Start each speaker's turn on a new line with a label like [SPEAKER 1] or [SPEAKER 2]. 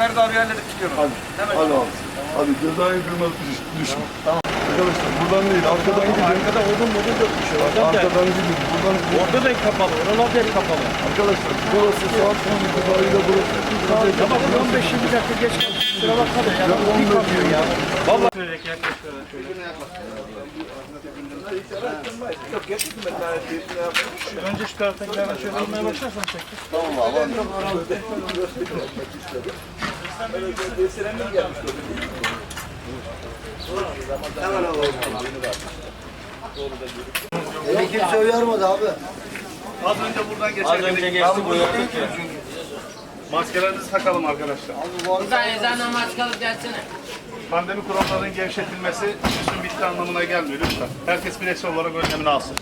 [SPEAKER 1] Ferdi abi halledip çıkıyorum.
[SPEAKER 2] Hadi. Hadi abi. Hadi cezayı kırmaz düş, düşme. Tamam. Arkadaşlar buradan değil arkadan gidin.
[SPEAKER 1] Arkada odun modun dökmüş.
[SPEAKER 2] Arkadan gidin. Buradan
[SPEAKER 1] Orada da kapalı. Oralar da kapalı.
[SPEAKER 2] Arkadaşlar burası saat 10 itibariyle burası.
[SPEAKER 1] Ama 15-20 dakika geç kaldı. Kusura bakma da ya. Bir kalıyor ya. Vallahi. Yok. Önce şu taraftakilerden şöyle almaya başlarsan çektir.
[SPEAKER 2] Tamam abi.
[SPEAKER 3] Beni kimse uyarmadı abi.
[SPEAKER 4] Az önce buradan geçerdik.
[SPEAKER 1] Az önce geçti bu ya.
[SPEAKER 4] Maskelerinizi takalım arkadaşlar.
[SPEAKER 5] Buradan ezan namaz kalıp gelsene.
[SPEAKER 4] Pandemi kurallarının gevşetilmesi virüsün bitti anlamına gelmiyor lütfen. Herkes bireysel olarak önlemini alsın.